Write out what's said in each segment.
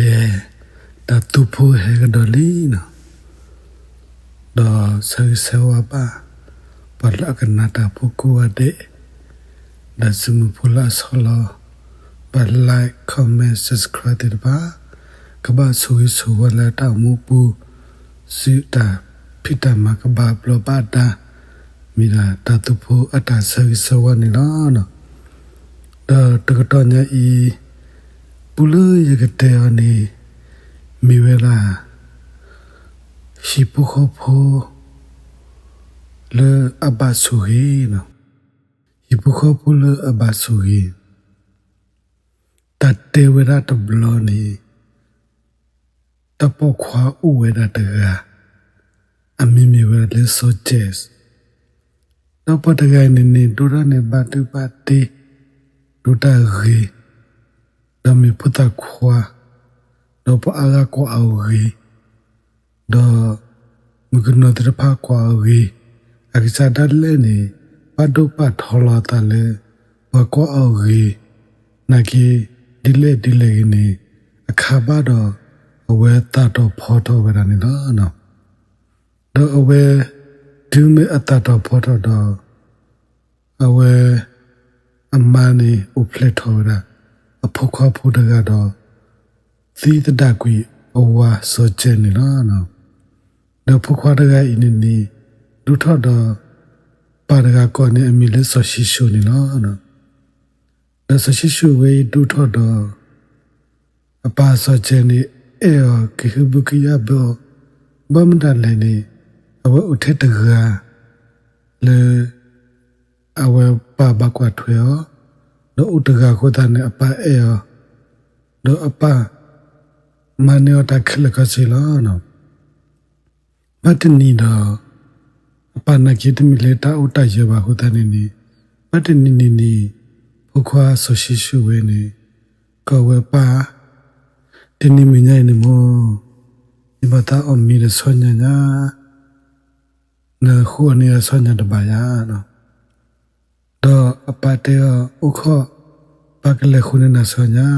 je da tu phu he ga do li no do sa sa wa ba pa la ka na ta phu ko wa de da su mu phu la so lo ba like comment subscribe de ba ka ba su yi su wa la ta mu pu su ta phi ta ma ka ba blo ba da mi da ta tu phu a ta sa sa wa ni no no da ta ka to nya i ပူလူရကတဲ့အနေမိဝဲလာရှိပုခဖိုလေအဘဆူဟီနော်ရှိပုခဖိုလေအဘဆူဟီတတေဝရတဘလောနီတပခွာဥဝဲရတကအမိမိဝဲလေဆိုချက်တော့ပတကိုင်းနေဒူရနေဘတ်တူပတ်တီဒူတာဂီ da mi puta kwa do pa aga ko au ri do mu gno tra pha kwa ri akisa da le ni pa do pa thola ta le pa ko au ri na ki di le di le ni akha ba do awe ta do pho to ba da ni do no do awe du me atta do pho to do awe amani u ple tho da အဖို့ခွားဖို့တကတော့သီးတတကွေအဝါစောချင်နေနော်နော်ဒါဖို့ခွားတကအင်းနီဒုထတော့ပါရကကောနေအမီလက်ဆောရှိရှုနေနော်နော်ဒါဆောရှိရှုဝေဒုထတော့အပါစောချင်နေအေယကိဟဘကိယဘောဘမဒလည်းနေအဝဥထက်တကလေအဝပါဘကွာထွေ ရောတော့ဥတကခိုတာနဲ့အပအေယောတော့အပမနီယတာခလကစီလာနော်မတနီတော့အပနာကိတမီလေတာဥတရပါခိုတာနေနီမတနီနီနီဘုခွာဆိုရှိရှုဝဲနေကောဝဲပါတနီမညိုင်နေမော ဒီမတာအမီရဆောညာညာနာခုအနေရဆောညာတပါယာနော်တော့အပတေဥခောပကလေခုနေနာဆောညာ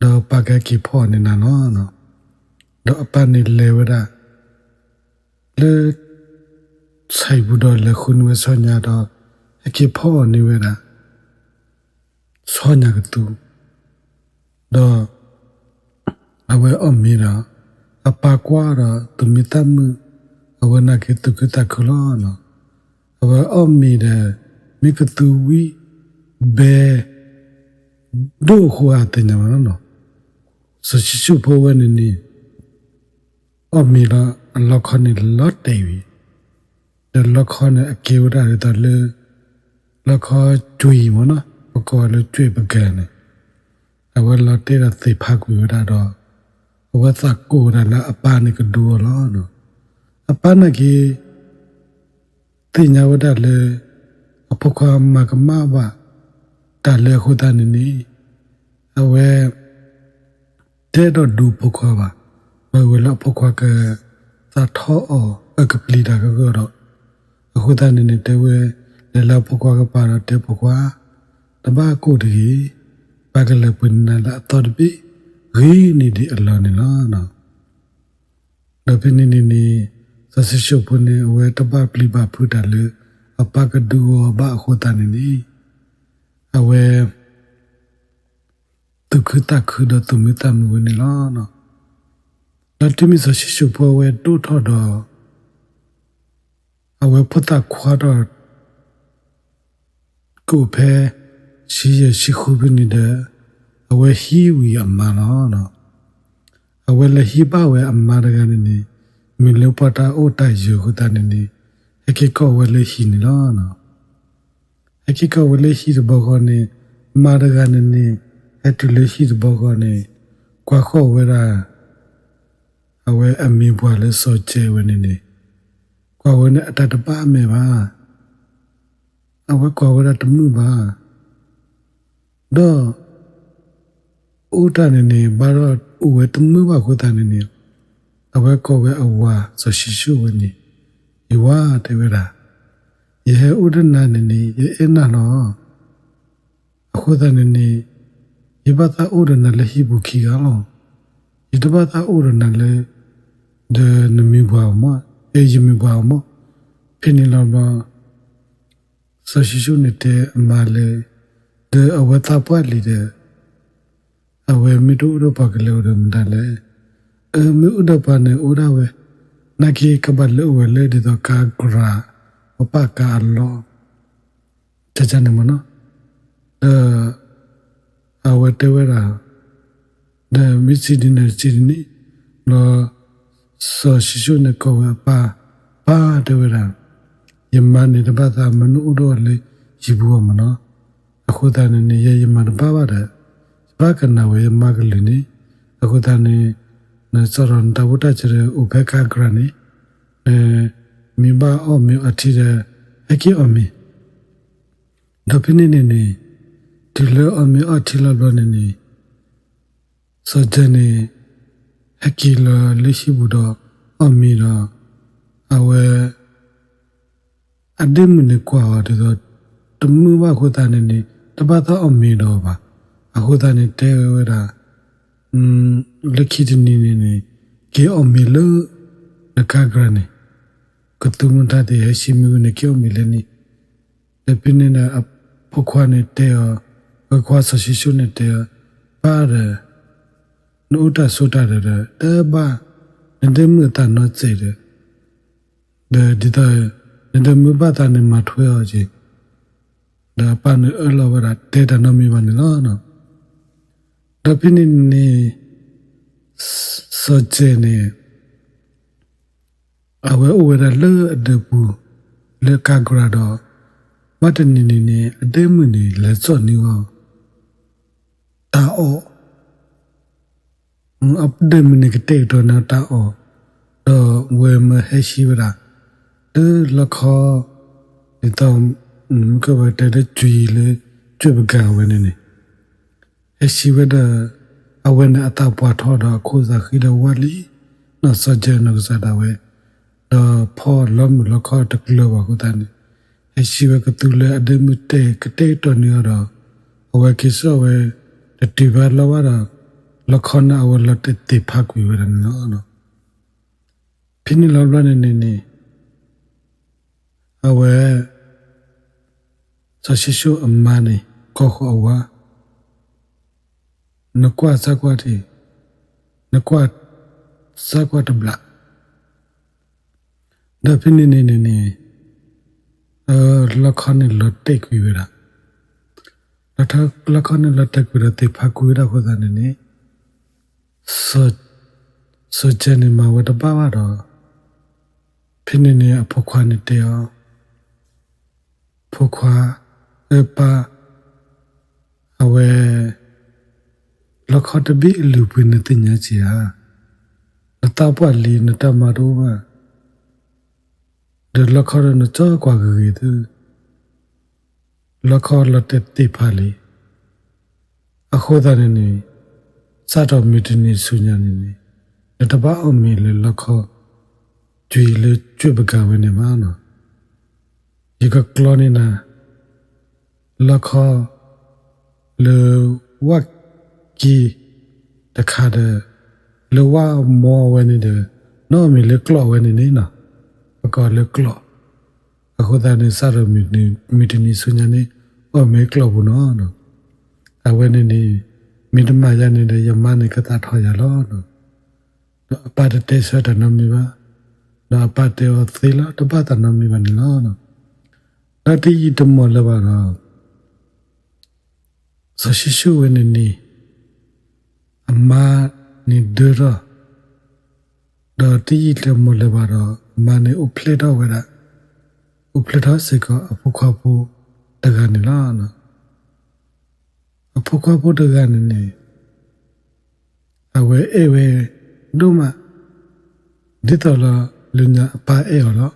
တော့ပကကိဖောနေနာနော်နော်တော့အပနေလေဝဒလေဆိုင်ဘူးတော့လေခုနဝဆောညာတော့အကိဖောနေဝဒဆောညာကတူတော့အဝဲအမီရာအပကွာတော့သူမီတမှုအဝနာကေတုကတခလောနော်အဝဲအမီတဲ့ မိကတူဝီဘဲဒိုဟွာတင်နမနော်စချချူဖိုဝနနီအမီလာလောက်ခနေလော့တေဝီဒလောက်ခနေအကေဝဒါရတလေလောက်ခကျွီမနော်ဘကောလေကျွေပကဲနေအဝလာတေရသိဖာကူရတော့ဝတ်သကိုရလာအပနိကဒူလောနော်အပနကေတင်ညာဝဒလေ အဖခမကမဘာတလေခုတနေနေအဝဲတဲ့တော့ဒူဖခဘာဝဲဝဲလဖခကသာထောအကပလီတာကတော့အခုတနေနေတဲဝဲလေလဖခကပါတော့တဲဖခတဘာကိုတကြီးဘာကလေးပွနလာတော့ပြီဂီနီဒီအလောနေလားနော်ဒါပြနေနေနေသစရှုပ်ပွနေဝဲတဘာပလီဘာဖူတာလေ အပကဒူဘာခိုတနေနီအဝဲတုခတခုဒတုမတမဝနေလာနော်လက်တမီစရှိရှုပေါ်ဝဲတူထော်တော့အဝဲဖတ်ခွာတော့ကိုဖဲရှိရရှိခုပနေတဲ့အဝဲဟီဝီအမနော်နော်အဝဲလဟီပါဝဲအမရကနေနေမီလောပတာအိုတိုင်ယူခတနေနေ အကေကောဝဲလေရှိနေလားနော်အကေကောဝဲလေရှိတဲ့ဘောကနေမာရကနေနေအတူလေရှိတဲ့ဘောကနေကွာခေါ်ဝဲတာအဝဲအမီဘွားလဲစောချဲဝဲနေနေကွာဝဲနဲ့အတတပါမေပါအဝဲကွာဝဲတာတမှုပါတော့ဥတနေနေဘာတော့ဥဝဲတမှုပါခုတနေနေအဝဲကောဝဲအဝါဆိုရှိရှုဝဲနေ ယဝတေဝရာယေဥဒနာနေနေယေအနာနောအခုတနေနေဒီဘာသာအိုရနလေဟိဘူခီကလောဒီဘာသာအိုရနလေဒနမီဘာမအေဂျမီဘာမဖိနေလောလောဆရှိရှုနေတဲ့မာလေဒအဝတာပွက်လီတဲ့အဝဲမီတို့တော့ပါကလေးတော့မတလဲအမီဥဒပါနေဥဒဝဲ နကီကဘလဝဲလေဒီတော့ကာဂရာမပကာလောတကြနေမနော်အအဝဲတဲဝဲတာဒမီစီဒီနေစီဒီနီလောဆောရှိရှုနေကောပါပါတဲဝဲတာယမန်နေတပတ်သာမနုတော့လေရီဘူးမနော်အခုတန်းနေရယမန်ပါပါတယ်ဘာကနာဝေမဂလီနီအခုတန်းနေ နစရန်တဝတချရဥပခဂရနီအဲမိဘအောမီအတီရအကီအမီဒပင်းနေနေဒီလောအမီအတီလောလောနေနေစကြနေအကီလောလက်ရှိဘူးတော့အမီတော့အဝဲအဒိမနေကွာတော့တမှုဘခုတန်းနေနေတပတ်တော့အမီတော့ပါအခုတည်းတဲဝဲတာอืม လက်ခိတနေနေနေကေအမီလနကဂရနေကတုမတတဲ့ရှိမီနေကေအမီလနေတပင်းနေအဖခွာနေတဲဘခွာဆရှိရှုနေတဲပါရနုတဆုတရတဲ့ဘာနေမတနောစေတဲ့ဒီတဲ့နေမဘတာနေမထွေးအောင်ကြီးဒါပန်အလောဝရတဲ့တနမီမနေလားနော်ဒပင်းနေစကြနေအဝဲဝဲရလေအဒပူလေကဂရတော့မတနေ နေနေအသေးမနေလက်စော့နေရောတာအောအပဒမနေကတဲ့တော့နာတာအောတော့ဝဲမဟရှိဗရာတေလခောဒီတော့ အရှိဝဒအဝနအတပွားထောတော့ခိုးစားခိဒဝလီနော်စကြနကစားတာဝဲတော့ဖော်လမ်လခတ်ကလဘကုတန်အရှိဝကတူလေအဒမတေကတေတော်နေတော့အဝကိစောဝဲတိဘလဝရလခနာဝလတတိဖကွေဝရနော်နော်ဖိနိလောလနေနေနေအဝဲဆရှိရှုအမနေကောခောဝါ နကွာစကွာတီနကွာစကွာတဘလာဒါဖိနေနေနေနေအာလခနဲ့လတက်ကွေရတာလထလခနဲ့လတက်ကွေရတဲ့ဖကွေရခေါ်တဲ့နေစောစောချနေမှာဝတပါပါတော့ဖိနေနေအဖို့ခွာနေတယ်ဖို့ခွာအပါအဝဲ လခတ်ဘီလူပင်းတဲ့ညာချီဟာနတပွားလီနတမတော်ပါဒလခရနချောကွာကေတူလခလတက်တိဖာလီအခုဒါနေစတော့မီတနီဆုညာနေနေတပတ်အမီလေလခကျွေလေကျွပကဝနေမှာနော်ဒီကကလောနေနာလခလေဝတ် ကြီးတခါတည်းလောဝမောဝနေတယ်နော်မီလေကလောဝနေနေနော်အကောလေကလောအခုတည်းစရမီနီမီတနီဆုညာနေအမေကလောဘူးနော်နော်အဝနေနေမီတမရနေတဲ့ယမနေကတာထော်ရလောနော်အပတ်တေဆတ်နမီပါတော့ပတ်တေဝသီလာတပတ်တနမီပါနော်နော်တတိတမောလပါတော့ဆရှိရှုဝနေနေအ မနေဒရတော့တီတမလဘာတော့မနေဥပလက်တော့ဝရဥပလက်တော့စေကအဖခဖို့တကနေလားနော်အဖခဖို့တကနေနေအဝဲအေဝဲဒုမဒီတော်လာလူညာအပါအေရောနော်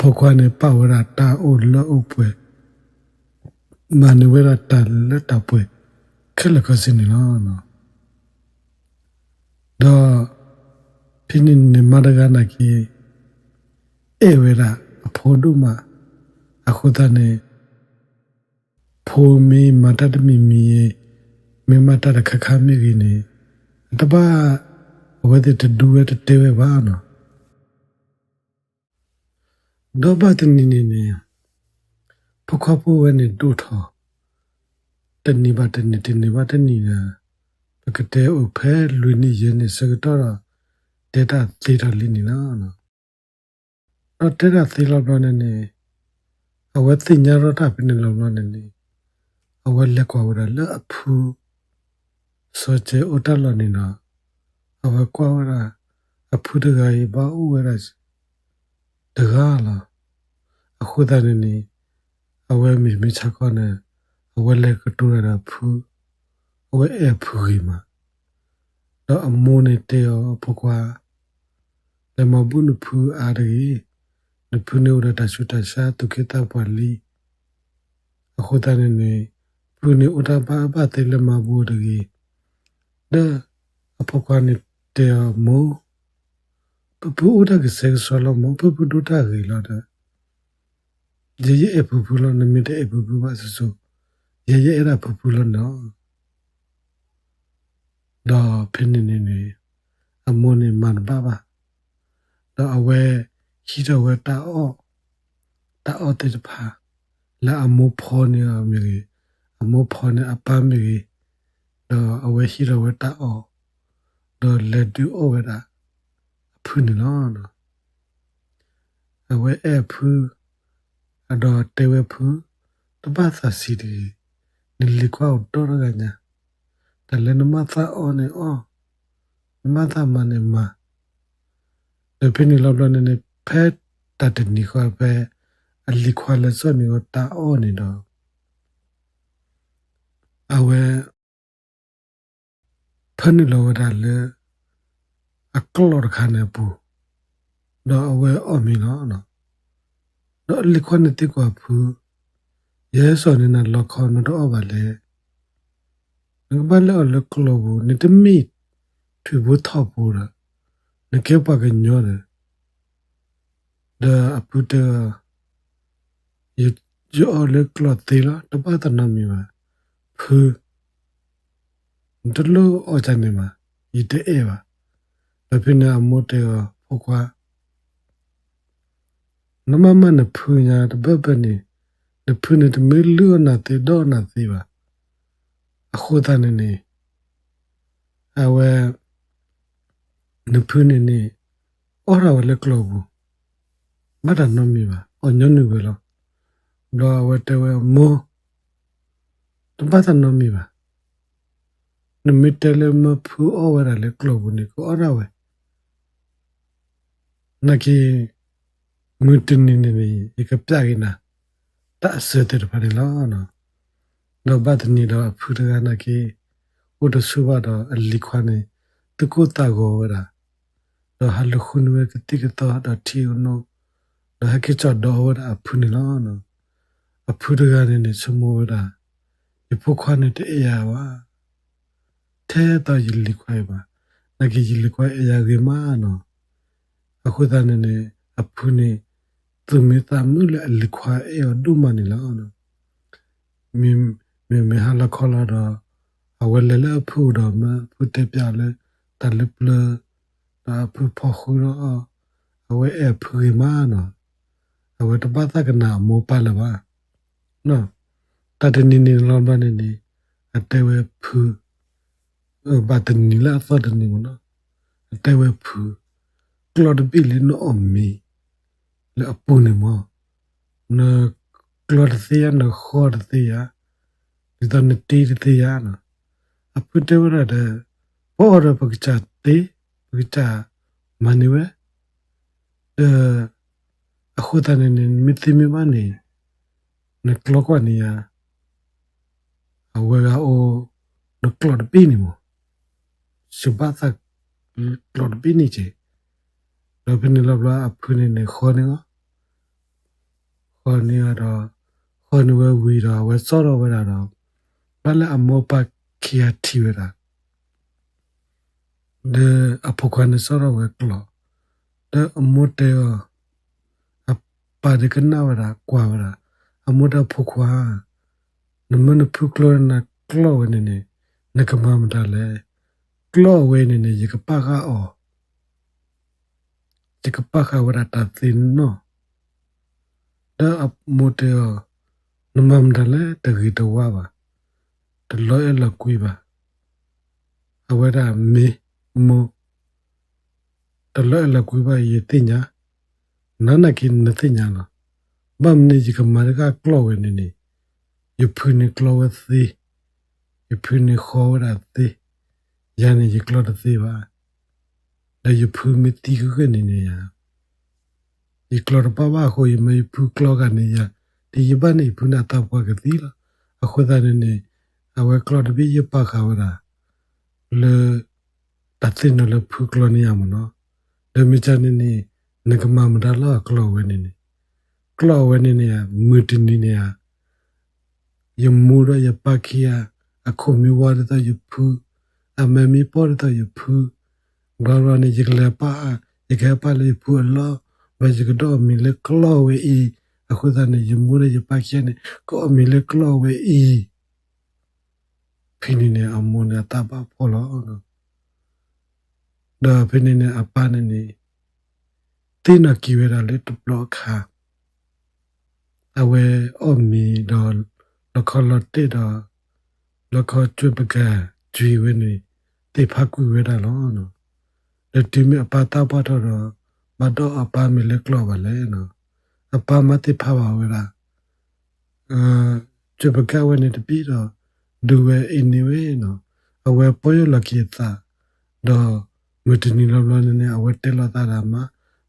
ဖခွာနေပဝရတာအိုလောဥပွဲမနဝရတာလက်တပွဲခက်လကစင်းနော်နော်တော့ဖိနိ နေမဒဂနာကီအေဝရာအဖို့တို့မှာအခုတည်းဖိုမီမတတမီမီမေမတာခခမီကြီးနေတပါဝဲတဲ့ဒူဝဲတဲ့တဲဝဲပါနော်တော့ဘာတနေနေ ကတဲ့ဥဖဲလူနေရနေစကတော့ဒေတာသေးတာလင်းနေလားနော်တော့ဒေတာသေးလောက်တော့နေအဝဲသိညာတော့တာပြနေလောက်တော့နေအဝဲလက်ကွာဝရလက်အဖူစောချေဥတလနေနာအဝဲကွာဝရအဖူတကကြီးဘာဥဝရတကားလားအခုတည်းနေအဝဲမိမိချကောနဲ့အဝဲလက်ကတူရတာဖူအ ဝဲအဖူကြီးမှာတော့အမိုးနဲ့တေောဖကွာလမဘူးနဖူအားရီနဖူနေရတာရှုတရှာတုခေတာပွာလီအခုတည်းနေဖူနေဥတာပါပါတေလမဘူးရီတဲ့အဖကွာနေတေောမိုးပပူဥဒကစေဆောလမပပူဒုတာရီလာတဲ့ရေရေအပူပူလနမီတဲ့အပူပူပါဆဆူရေရေအဲ့ဒါပူပူလနော် တော့ဖင်းနေနေနေအမွန်နေမန်ပါပါတော့အဝဲရှိတော့ဝဲတာအော့တာအော့တဲ့ဖာလာအမိုးဖော်နေအမေကြီးအမိုးဖော်နေအပမ်းမေကြီးတော့အဝဲရှိတော့ဝဲတာအော့တော့လက်တူအော့ဝဲတာအဖူးနေနော်နော်အဝဲအဖူးအတော့တေဝဖူတပတ်သစီဒီနီလီကွာတော့ရကညာ တလည်းနမသာအောနေအောနမသာမနေမလေဖိနီလောက်လည်းနေဖဲတတနီခွာပဲအလီခွာလဲစောနေတော့တာအောနေတော့အဝဲဖနီလောဝဒါလေအကလောရခါနေပူတော့အဝဲအောမီနော်နော်တော့လခွနဲ့တိကွာဖူရဲစော်နေနလောက်ခေါ်တော့ပါလေ ငါဘလောလကလောဘူးနေတမီသူဘထောက်ပူရနကေပါကညောတယ်ဒါအပူတရယောလကလောတေလာတပတ်တနမီပါဖူဒလိုအချနေမှာဤတဲ့ပါဒါဖိနေအမိုတေဖို့ကွာနမမနဖူညာတပပနေနဖူနေတမေလူနာတေတော့နာသေးပါ အခုတန်နေအဝဲနဖူနေနေအော်ရဝလကလောဘူးမတနမီပါအညနုပဲလောလောဝတဝဲမောတပတ်တနမီပါနမီတလေမဖူအော်ဝရလေကလောဘူးနေကိုအော်ရဝဲနကီငွတင်နေနေဒီကပြကိနာတအစတဲ့ပါလေလောနော် တော့ဘတ်နီတော့ဖူတကနာကေဥဒဆုဘတော့အလီခွာနေတကုတာကိုဝရာတော့ဟလခုနဝကတိကတော့တော့တီနိုတော့ဟကိချတော့ဝရာဖူနေလောနော်အဖူတကနေနေစမောရာဒီဖုခွာနေတဲ့အရာဝထဲတော့ယလီခွဲပါနကေယလီခွဲအရာကေမာနော်အခုတန်းနေအဖူနေသူမေတာမှုလေလခွာအေဒုမနီလာနော်မင်း မင်းမဟာလခေါ်လာတော့အဝဲလဲလဲဖူတော့မဖူတက်ပြလဲတလပလတာဖူဖို့ခူတော့အဝဲအဖူမာနော်အဝဲတပတ်ကနာမောပါလပါနော်တတနေနေလောဘနေနေအတဲဝဲဖူဘာတနီလာသတ်နေမနော်အတဲဝဲဖူကလော်ဒဘီလနော်အမီ le apune mo na klorthia na khorthia ida na tirthia na apute wara de ora pagcha te pagcha maniwe de akhuta ne ne mitimi mani na klokwa ni ya awega o na klor bini mo subata klor bini che လောဘနေလောဘလာအဖုနေနေခေါ်နေကောခေါ်နေတော့ခေါ်နေဝဲဝီတော့ဝဲစောတော့ဝဲတာတော့ ဘာလဲအမောပါခီယာတီဝဲတာဒေအဖုခွနဲ့စောတော့ဝဲကလောဒေအမောတေအပါဒကနာဝဲတာကွာဝဲတာအမောတဖုခွာနမနဖုကလောနာကလောဝဲနေနေနနကမမတလဲကလောဝဲနေနေရကပခါအော်ဒီကပခါဝရတာတင်နော်ဒါအမိုတေနမမတလဲတဂီတဝါပါ တလောရလကွေးပါအဝရမေမောတလောရလကွေးပါယေတင်ညာနာနာကိနတင်ညာလားဘမ်နေကြီးကမာရကကလောဝဲနေနေယဖုန်ကလောဝဲသီယဖုန်ခေါ်ရသီယန်ကြီးကလောတသီပါဒါယဖုမတီကနေနေရဒီကလောပပခိုယမေဖုကလောကနေရဒီယဘနေဖုနာတော့ဘကတိလားအခုဒါနေ အဝဲကလောတပိယပခါဝရာလေတသိနလဖုကလောနေရမနော်ဒါမချနေနေငကမမဒါလာကလောဝဲနေနေကလောဝဲနေနေမူတနေနေယမူရယပခိယအခုမြဝရတယဖုအမမီပေါ်တယဖုဘာရနေကြလေပါယကပါလေဖုလောဘာကြတော့မီလေကလောဝဲဤအခုဒါနေယမူရယပခိယနေကိုမီလေကလောဝဲဤ ဖိနေနေအမွန်တာပါဖောလောနော်ဒါဖိနေနေအပနေနေတင်းနကီဝဲတာလေတဘလခါအဝဲအမီဒေါ်လခလတေဒါလခကျွပကဂျီဝဲနေတေဖကူဝဲတာလောနော်လက်တီမအပတာပါတော့မတော့အပမီလေကလောပါလေနော်အပမတိဖပါဝဲတာအာကျွပကဝဲနေတပြီးတော့ ဒူဝဲအင်းနေဝဲနော်အဝဲပေါ်ရလကီတာတော့မတနီလောလောနေအဝဲတဲလာတာမှာ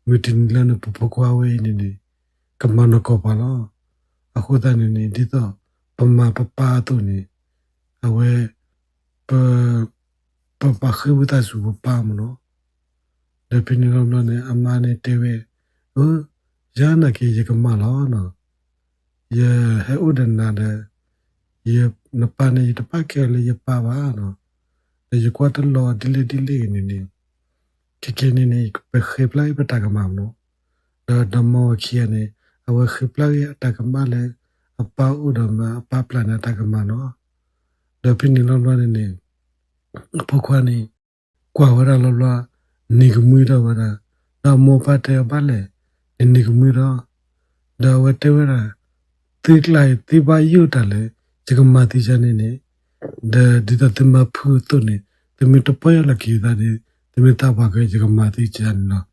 မတနီလနပပကွာဝဲနေနေကမနကောပါလောအခုတန်းနေဒီတော့ပမပပတော့နေအဝဲပပပခေဝတာစုပမ နော်ဒါပင်းလောလောနေအမနဲ့တဲဝဲဟိုရနာကေရကမလောနော်ယဟဲဥဒနာတဲ့ယနပနေတပကဲလေယပါပါနော်ဒီကွာတလောဒီလေဒီလေနေနေကကနေနေပခေပလိုက်ပတကမမနော်ဒါဒမောခီနေအဝခေပလိုက်တကမလေအပဥဒမအပပလနာတကမနော်ဒါပြင်းလောလောနေနေပခွာနေကွာဝရလောလောနေကမွေတော့ဝရဒါမောပတ်တယ်ပါလေနေကမွေတော့ဒါဝတဲဝရတိလိုက်တိပါယူတယ် လေဒီကမတိချနေနေဒါဒီတတမဖူတုနေတမတပွဲလကီဒါဒီတမတပါကေဒီကမတိချန်နော်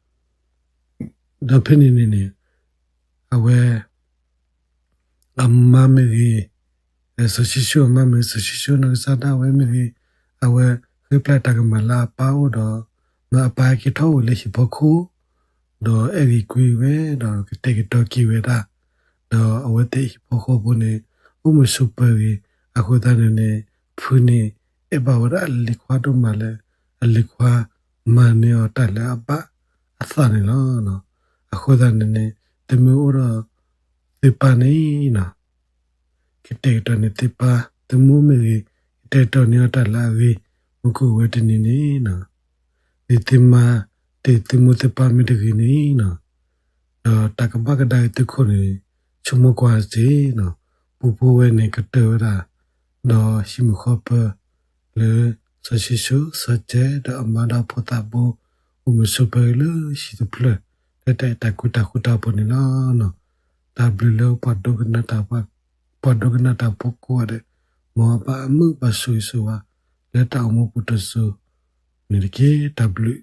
ဒါဖိနေနေနေအဝဲအမမေကြီးဆရှိရှုမမေဆရှိရှုနစတာဝဲမေကြီးအဝဲခေပလက်တကမလာပါဦးတော့မအပါကီထောလေရှိဘခုတော့အဲ့ဒီကွေဝဲတော့တေကတော့ကီဝဲတာတော့အဝဲတေဘခုဘုန်နေဥ မစုပရီအခုတန်းနေဖူနေအဘဝရလီခွာတော့မလဲအလီခွာမနေတော့တက်လာပါအသနေလို့နော်အခုတန်းနေတမျိုးတော့ဒီပနေနော်ကတေတနေတိပါတမှုမေတေတော်နေတက်လာဝေမခုဝတနေနေနော်ဒီတိမတေတမှုတပါမီတကြီးနေနော်တော့တကပကဒိုင်တခုနေချုံမကွာစီနော် ပူပူဝဲနေကတော်တာတော့ရှိမခောပလေဆရှိရှုစကြဲဒအမဒါဖတာဘူဥမစပလရှိတပလတဲ့တဲ့တကူတကူတာပနေနော်နော်ဒါဘလပတ်ဒုကနတာပတ်ပတ်ဒုကနတာပုကွာတဲ့မောပါမှုပဆူဆူဝါလက်တောင်မှုပုတဆူနေကေ W